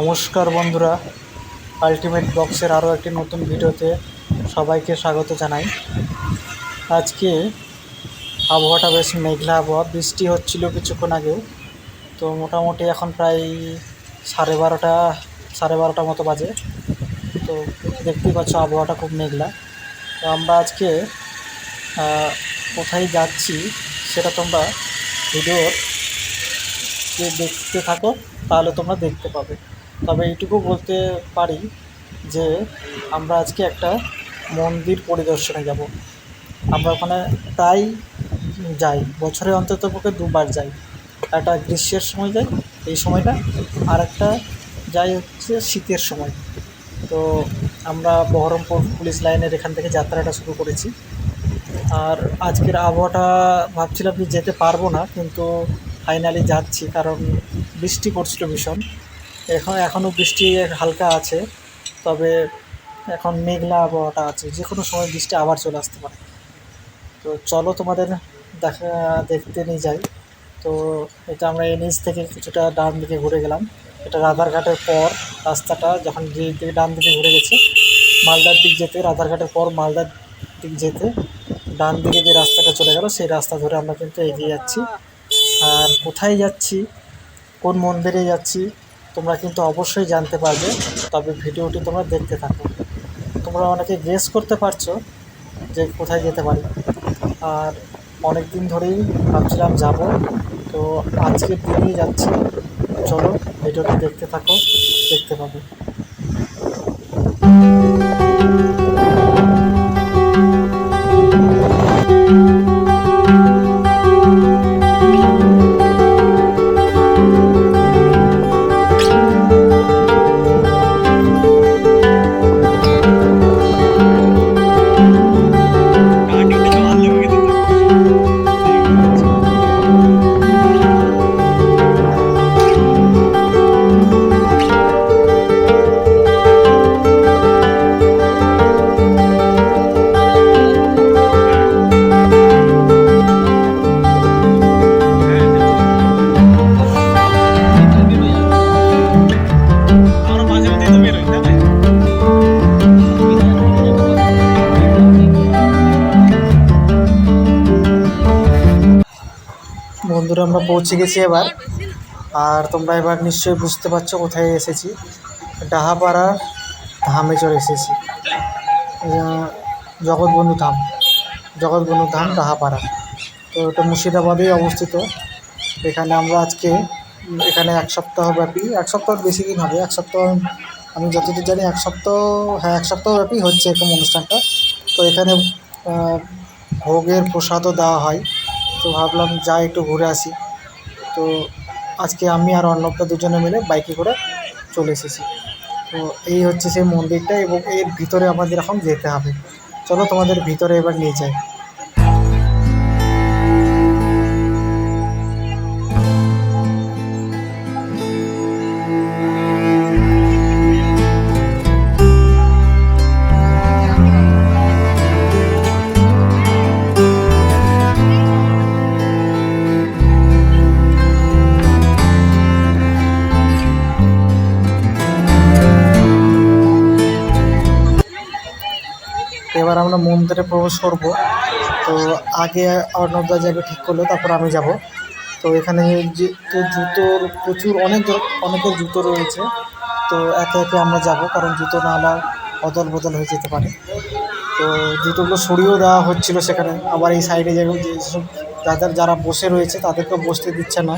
নমস্কার বন্ধুরা আলটিমেট বক্সের আরও একটি নতুন ভিডিওতে সবাইকে স্বাগত জানাই। আজকে আবহাওয়াটা বেশ মেঘলা আবহাওয়া, বৃষ্টি হচ্ছিল কিছুক্ষণ আগেও। তো মোটামুটি এখন প্রায় সাড়ে বারোটা সাড়ে বারোটা মতো বাজে। তো দেখতেই পাচ্ছ আবহাওয়াটা খুব মেঘলা। তো আমরা আজকে কোথায় যাচ্ছি সেটা তোমরা ভিডিওর দেখতে থাকো, তাহলে তোমরা দেখতে পাবে। তবে এইটুকু বলতে পারি যে আমরা আজকে একটা মন্দির পরিদর্শনে যাব। আমরা ওখানে প্রায় যাই, বছরে অন্তত পক্ষে দুবার যাই। একটা গ্রীষ্মের সময় যাই, এই সময়টা আর একটা যাই হচ্ছে শীতের সময়। তো আমরা বহরমপুর পুলিশ লাইনের এখান থেকে যাত্রাটা শুরু করেছি। আর আজকের আবহাওয়াটা ভাবছিলাম যে যেতে পারব না, কিন্তু ফাইনালি যাচ্ছি, কারণ বৃষ্টি পড়ছিল ভীষণ। এখন এখনও বৃষ্টি হালকা আছে, তবে এখন মেঘলা আবহাওয়াটা আছে যে কোনো সময় বৃষ্টি আবার চলে আসতে পারে। তো চলো তোমাদের দেখা, দেখতে নিয়ে যাই। তো এটা আমরা এনএস থেকে কিছুটা ডান দিকে ঘুরে গেলাম। এটা রাধারঘাটের পর রাস্তাটা, যখন যে দিকে ডান দিকে ঘুরে গেছে, মালদার দিক যেতে, রাধারঘাটের পর মালদার দিক যেতে, ডান দিকে যে রাস্তাটা চলে গেল, সেই রাস্তা ধরে আমরা কিন্তু এগিয়ে যাচ্ছি। আর কোথায় যাচ্ছি, কোন মন্দিরে যাচ্ছি তোমরা কিন্তু অবশ্যই জানতে পারবে, তবে ভিডিওটি তোমরা দেখতে থাকো। তোমরা অনেকে গেস করতে পারছ যে কোথায় যেতে পারি। আর অনেক দিন ধরেই ভাবছিলাম যাব, তো আজকের দিনেই যাচ্ছি। চলো, ভিডিওটি দেখতে থাকো, দেখতে পাবে। পৌঁছে গেছি এবার। আর তোমরা এবার নিশ্চয়ই বুঝতে পারছ কোথায় এসেছি। ডাহাপাড়ার ধামে চলে এসেছি। জগৎবন্ধু ধাম। জগৎবন্ধু ধাম ডাহাপাড়া। তো এটা মুর্শিদাবাদেই অবস্থিত। এখানে আমরা আজকে, এখানে এক সপ্তাহ ব্যাপী এক সপ্তাহ বেশি দিন হবে, এক সপ্তাহ, আমি যতদূর জানি এক সপ্তাহ হ্যাঁ এক সপ্তাহ ব্যাপী হচ্ছে এরকম অনুষ্ঠানটা। তো এখানে ভোগের প্রসাদও দেওয়া হয়। তো ভাবলাম যাই একটু ঘুরে আসি। তো আজকে আমি আর অর্ণবটা দুজনে মিলে বাইকে করে চলে এসেছি। তো এই হচ্ছে সেই মন্দিরটা এবং এর ভিতরে আমাদের এখন যেতে হবে। চলো তোমাদের ভিতরে এবার নিয়ে যাই। আমরা মন্দিরে প্রবেশ করব। তো আগে অর্ণবদা যাবে ঠিক করল, তারপর আমি যাব। তো এখানে যে জুতোর প্রচুর অনেক অনেকের জুতো রয়েছে। তো একে একে আমরা যাব, কারণ জুতো না হলে অদল বদল হয়ে যেতে পারে। তো জুতোগুলো সরিয়েও দেওয়া হচ্ছিল সেখানে। আবার এই সাইডে যেগুলো যেসব যাদের যারা বসে রয়েছে, তাদেরকেও বসতে দিচ্ছে না।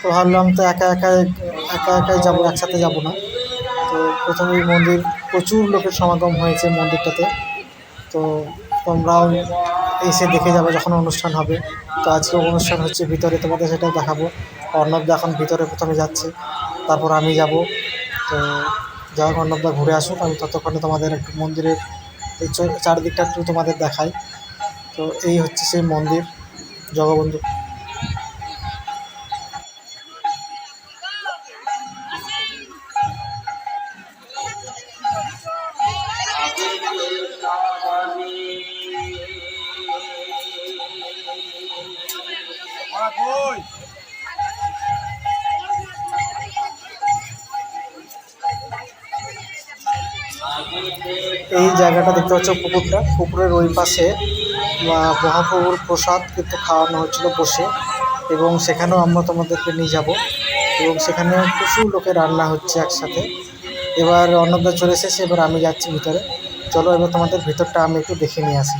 তো ভাবলাম তো একা একা একা একাই যাব, একসাথে যাব না। তো প্রথমেই মন্দির প্রচুর লোকের সমাগম হয়েছে মন্দিরটাতে। তো তোমরাও এসে দেখে যাবে যখন অনুষ্ঠান হবে। তো আজকে অনুষ্ঠান হচ্ছে ভিতরে, তোমাদের সেটাও দেখাবো। অর্ণবদা এখন ভিতরে প্রথমে যাচ্ছে, তারপর আমি যাব। তো হোক অর্ণবদা ঘুরে আসুক, আমি ততক্ষণে তোমাদের একটু মন্দিরের এই চারিদিকটা একটু তোমাদের দেখাই। তো এই হচ্ছে সেই মন্দির, জগবন্ধু। এই জায়গাটা দেখতে পাচ্ছ পুকুরটা। পুকুরের ওই পাশে মহাপ্রভুর প্রসাদ কিন্তু খাওয়ানো হচ্ছিল বসে এবং সেখানেও আমরা তোমাদেরকে নিয়ে যাব। এবং সেখানে প্রচুর লোকের রান্না হচ্ছে একসাথে। এবার অন্নদা চলে এসেছে, এবার আমি যাচ্ছি ভিতরে। চলো এবার তোমাদের ভিতরটা আমি একটু দেখে নিয়ে আসি।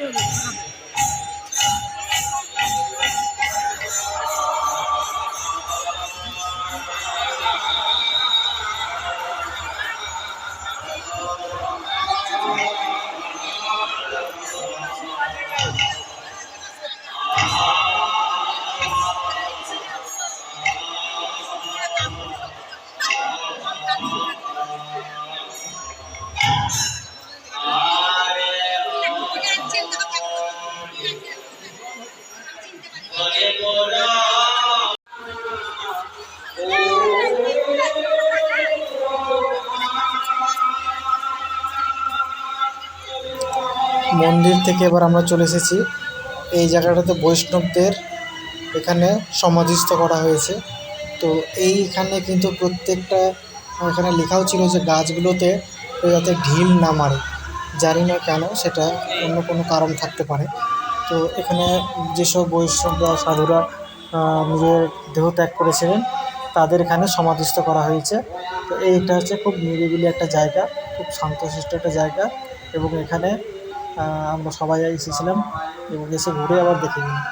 হবে মন্দির থেকে এবার আমরা চলে এসেছি। এই জায়গাটাতে বৈষ্ণবদের এখানে সমাধিস্থ করা হয়েছে। তো এইখানে কিন্তু প্রত্যেকটা, এখানে লেখাও ছিল যে গাছগুলোতে যাতে ঢিল না মারে। জানি না কেন সেটা অন্য কোনো কারণ থাকতে পারে। তো এখানে যেসব বৈষ্ণবরা, সাধুরা নিজের দেহ ত্যাগ করেছিলেন, তাদের এখানে সমাধিস্থ করা হয়েছে। তো এইটা হচ্ছে খুব নিরিবিলি একটা জায়গা, খুব শান্তশিষ্ট একটা জায়গা এবং এখানে আমরা সবাই এসেছিলাম এবং এসে ঘুরে আবার দেখে গেলাম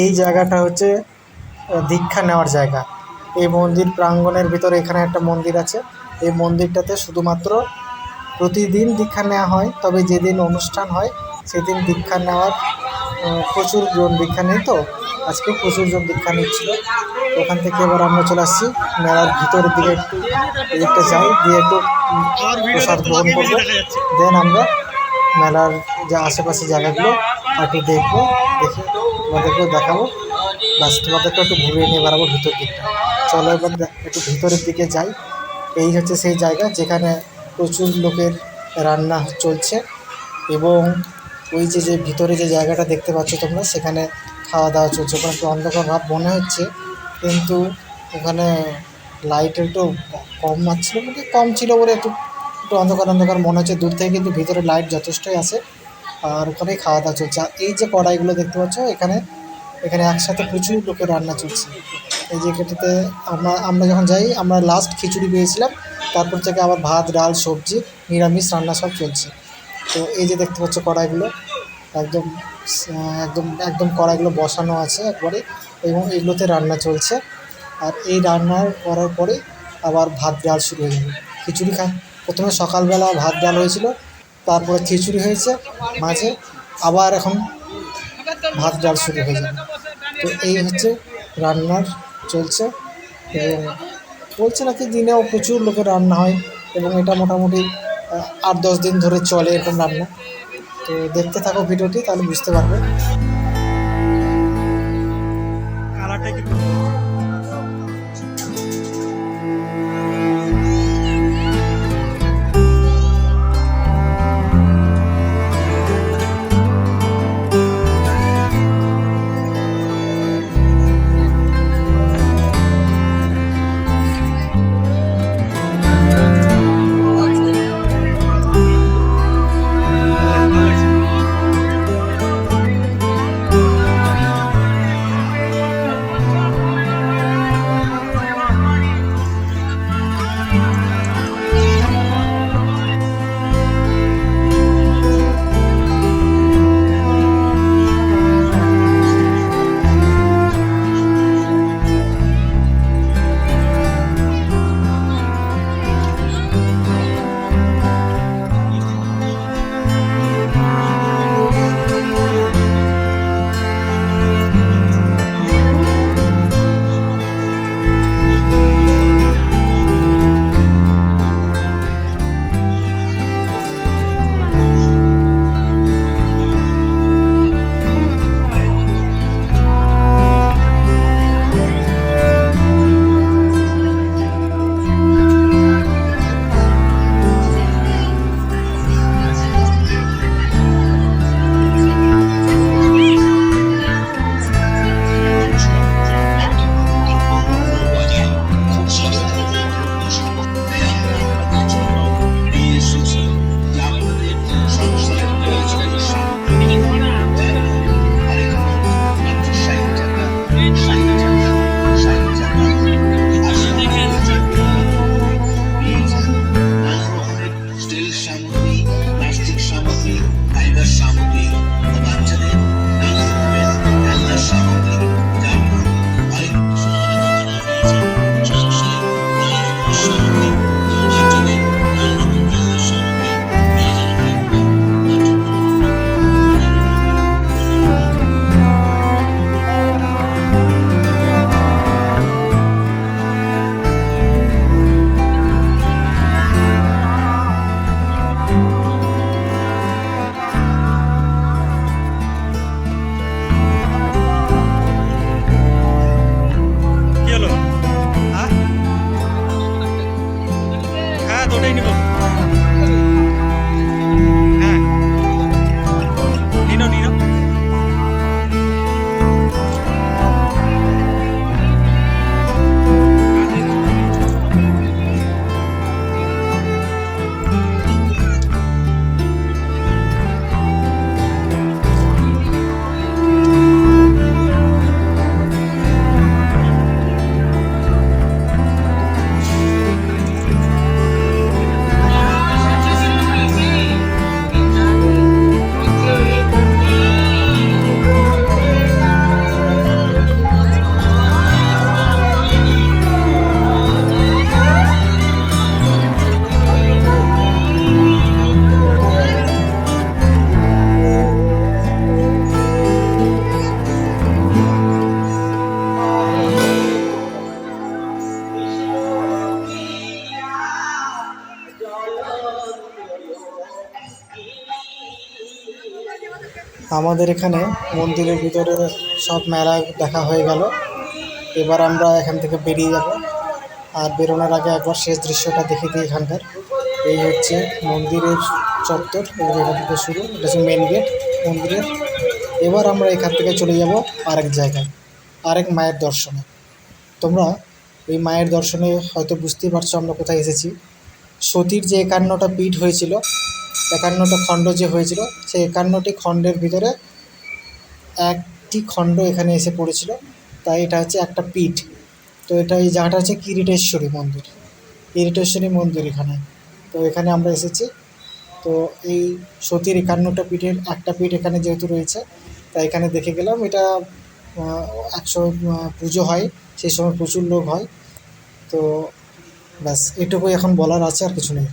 এই জায়গাটা হচ্ছে দীক্ষা নেওয়ার জায়গা। এই মন্দির প্রাঙ্গণের ভিতরে এখানে একটা মন্দির আছে। এই মন্দিরটাতে শুধুমাত্র প্রতিদিন দীক্ষা নেওয়া হয়, তবে যেদিন অনুষ্ঠান হয়, সেদিন দীক্ষা নেওয়ার প্রচুর জন দীক্ষা নেই তো? আজকে প্রচুর জন দীক্ষা নিচ্ছিল। ওখান থেকে এবার আমরা চলে আসছি। মেলার ভিতরের দিকে একটু এদিকটা যাই, দিয়ে একটু প্রসাদ গ্রহণ করব। দেন আমরা মেলার যে আশেপাশে জায়গাগুলো একটু দেখব, দেখে তোমাদেরকেও দেখাবো। বাস তোমাদেরকে একটু ঘুরিয়ে নিয়ে বেড়াবো ভিতর দিকটা। চলো এবার একটু ভিতরের দিকে যাই। এই হচ্ছে সেই জায়গা যেখানে প্রচুর লোকের রান্না চলছে এবং ওই যে যে ভিতরে যে জায়গাটা দেখতে পাচ্ছ তোমরা, সেখানে খাওয়া দাওয়া চলছে। ওখানে একটু অন্ধকার ভাব মনে হচ্ছে, কিন্তু ওখানে লাইটের একটু কম মারছিল মানে কম ছিল বলে একটু একটু অন্ধকার অন্ধকার মনে হচ্ছে। দূর থেকে কিন্তু ভিতরে লাইট যথেষ্টই আছে আর ওখানেই খাওয়া দাওয়া চলছে। আর এই যে কড়াইগুলো দেখতে পাচ্ছ, এখানে এখানে একসাথে প্রচুর লোকের রান্না চলছে। এই যে এটাতে আমরা আমরা যখন যাই, আমরা লাস্ট খিচুড়ি পেয়েছিলাম, তারপর থেকে আবার ভাত, ডাল, সবজি, নিরামিষ রান্না সব চলছে। তো এই যে দেখতে পাচ্ছ কড়াইগুলো, একদম একদম একদম কড়াইগুলো বসানো আছে একবারে এবং এগুলোতে রান্না চলছে। আর এই রান্নার করার পরে আবার ভাত, ডাল শুরু হয়ে যাবে। খিচুড়ি খা, প্রথমে সকালবেলা ভাত, ডাল হয়েছিল, তারপরে খিচুড়ি হয়েছে, মাঝে আবার এখন ভাত, ডাল শুরু হয়ে যাবে। তো এই হচ্ছে রান্নার চলছে এবং বলছে নাকি দিনেও প্রচুর লোকের রান্না হয় এবং এটা মোটামুটি আট দশ দিন ধরে চলে এরকম রান্না। তো দেখতে থাকো ভিডিওটি তাহলে বুঝতে পারবে। আমাদের এখানে মন্দিরের ভিতরে সব মেলা দেখা হয়ে গেল। এবার আমরা এখান থেকে বেরিয়ে যাব। আর বেরোনোর আগে একবার শেষ দৃশ্যটা দেখে দিই এখানকার এই হচ্ছে মন্দিরের চত্বর এবং এখান থেকে শুরু। এটা হচ্ছে মেন গেট মন্দিরের। এবার আমরা এখান থেকে চলে যাব আরেক জায়গায়, আরেক মায়ের দর্শনে। তোমরা এই মায়ের দর্শনে হয়তো বুঝতেই পারছ আমরা কোথায় এসেছি। সতীর যে একান্নটা পিঠ হয়েছিল একান্নটা খণ্ড যে হয়েছিল, সেই একান্নটি খণ্ডের ভিতরে একটি খণ্ড এখানে এসে পড়েছিল। তাই এটা হচ্ছে একটা পীঠ। তো এটা এই জায়গাটা হচ্ছে কিরিটেশ্বরী মন্দির। কিরিটেশ্বরী মন্দির এখানে। তো এখানে আমরা এসেছি। তো এই সতীর একান্নটা পিঠের একটা পীঠ এখানে যেহেতু রয়েছে, তাই এখানে দেখে গেলাম এটা একশো পুজো হয়, সেই সময় প্রচুর লোক হয়। তো ব্যাস, এটুকুই এখন বলার আছে আর কিছু নেই।